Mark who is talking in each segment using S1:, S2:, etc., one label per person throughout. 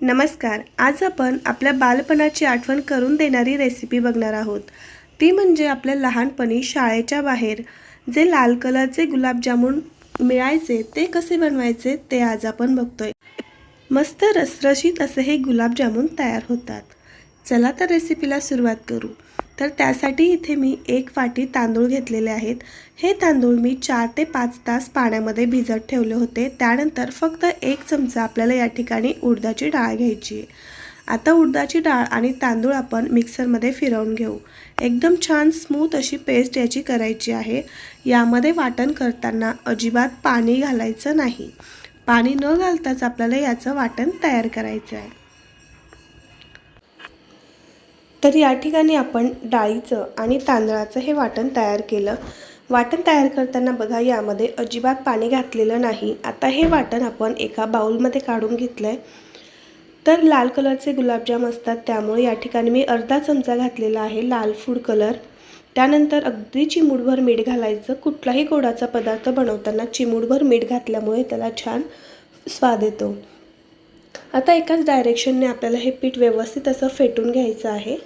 S1: नमस्कार आज आपण आपल्या बालपणाची आठवण करून देणारी रेसिपी बघणार आहोत. ती म्हणजे आपल्या लहानपणी शाळेच्या बाहेर जे लाल कलरचे गुलाबजामुन मिळायचे ते कसे बनवायचे ते आज आपण बघतोय. मस्त रसरशीत असे हे गुलाबजामुन तयार होतात. चला तर रेसिपीला सुरुवात करू. तर त्यासाठी इथे मी एक वाटी तांदूळ घेतलेले आहेत. हे तांदूळ मी चार ते पाच तास पाण्यामध्ये भिजत ठेवले होते. त्यानंतर फक्त एक चमचा आपल्याला या ठिकाणी उडदाची डाळ घ्यायची आहे. आता उडदाची डाळ आणि तांदूळ आपण मिक्सरमध्ये फिरवून घेऊ. एकदम छान स्मूथ अशी पेस्ट याची करायची आहे. यामध्ये वाटण करताना अजिबात पाणी घालायचं नाही. पाणी न घालताच आपल्याला याचं वाटण तयार करायचं आहे. तर या ठिकाणी आपण डाळीचं आणि तांदळाचं हे वाटण तयार केलं. वाटण तयार करताना बघा यामध्ये अजिबात पाणी घातलेलं नाही. आता हे वाटण आपण एका बाउलमध्ये काढून घेतलं आहे तर लाल कलरचे गुलाबजाम असतात त्यामुळे या ठिकाणी मी अर्धा चमचा घातलेला आहे लाल फूड कलर. त्यानंतर अगदी चिमूडभर मीठ घालायचं. कुठलाही गोडाचा पदार्थ बनवताना चिमूडभर मीठ घातल्यामुळे त्याला छान स्वाद येतो. आता एकाच डायरेक्शनने आपल्याला हे पीठ व्यवस्थित असं फेटून घ्यायचं आहे.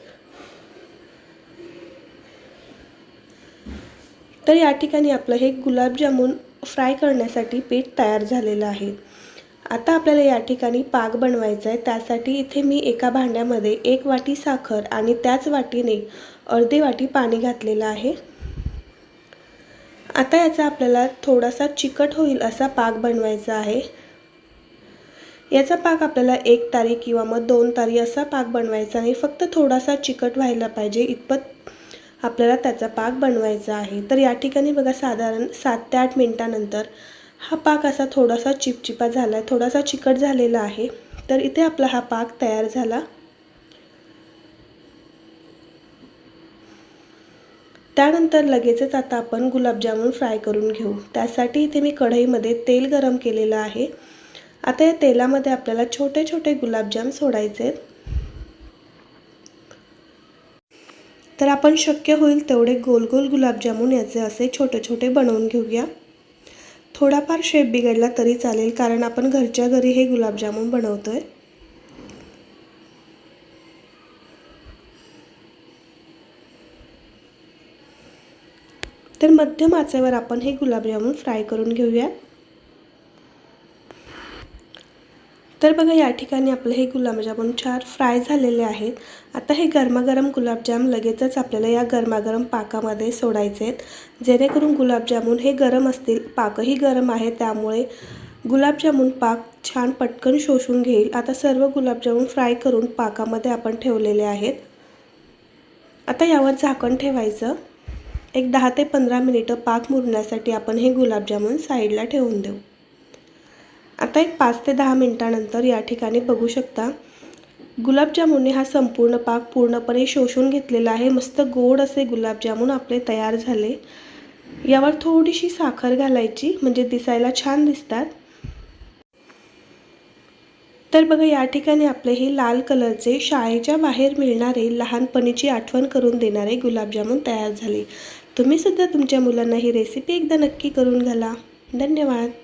S1: तर या ठिकाणी आपलं हे गुलाबजामुन फ्राय करण्यासाठी पीठ तयार झालेलं आहे. आता आपल्याला या ठिकाणी पाक बनवायचा आहे. त्यासाठी इथे मी एका भांड्यामध्ये एक वाटी साखर आणि त्याच वाटीने अर्धी वाटी पाणी घातलेलं आहे. आता याचा आपल्याला थोडासा चिकट होईल असा पाक बनवायचा आहे. याचा पाक आपल्याला एक तारी किंवा मग दोन तारी असा पाक बनवायचा आहे. फक्त थोडासा चिकट व्हायला पाहिजे. इतपत आपल्याला त्याचा पाक बनवायचा आहे. तर या ठिकाणी बघा साधारण सात ते आठ मिनटानंतर हा पाक असा थोडासा चिपचिपा झाला आहे थोडासा चिकट झालेला आहे. तर इथे आपला हा पाक तयार झाला. त्यानंतर लगेचच आता आपण गुलाबजामुन फ्राय करून घेऊ. त्यासाठी इथे मी कढईमध्ये तेल गरम केलेलं आहे. आता या तेलामध्ये आपल्याला छोटे छोटे गुलाबजाम सोडायचे आहेत. तर आपण शक्य होईल तेवढे गोल गोल गुलाबजामून याचे असे छोटे छोटे बनवून घेऊया. थोडाफार शेप बिघडला तरी चालेल कारण आपण घरच्या घरी हे गुलाबजामुन बनवतोय. तर मध्यम आचेवर आपण हे गुलाबजामून फ्राय करून घेऊया. तर बघा या ठिकाणी आपलं हे गुलाबजामुन म्हणजे चार फ्राय झालेले आहेत. आता हे गरमागरम गुलाबजाम लगेचच आपल्याला या गरमागरम पाकामध्ये सोडायचे आहेत. जेणेकरून गुलाबजामुन हे गरम असतील पाकही गरम आहे त्यामुळे गुलाबजामुन पाक छान पटकन शोषून घेईल. आता सर्व गुलाबजामुन फ्राय करून पाकामध्ये आपण ठेवलेले आहेत. आता यावर झाकण ठेवायचं. एक दहा ते पंधरा मिनिटं पाक मुरण्यासाठी आपण हे गुलाबजामुन साईडला ठेवून देऊ. आता एक पाच ते दहा मिनटानंतर या ठिकाणी बघू शकता. गुलाबजामुनने हा संपूर्ण पाक पूर्णपणे शोषून घेतलेला आहे. मस्त गोड असे गुलाबजामुन आपले तयार झाले. यावर थोडीशी साखर घालायची म्हणजे दिसायला छान दिसतात. तर बघा या ठिकाणी आपले हे लाल कलरचे शाळेच्या बाहेर मिळणारे लहानपणीची आठवण करून देणारे गुलाबजामुन तयार झाले. तुम्ही सुद्धा तुमच्या मुलांना ही रेसिपी एकदा नक्की करून घाला. धन्यवाद.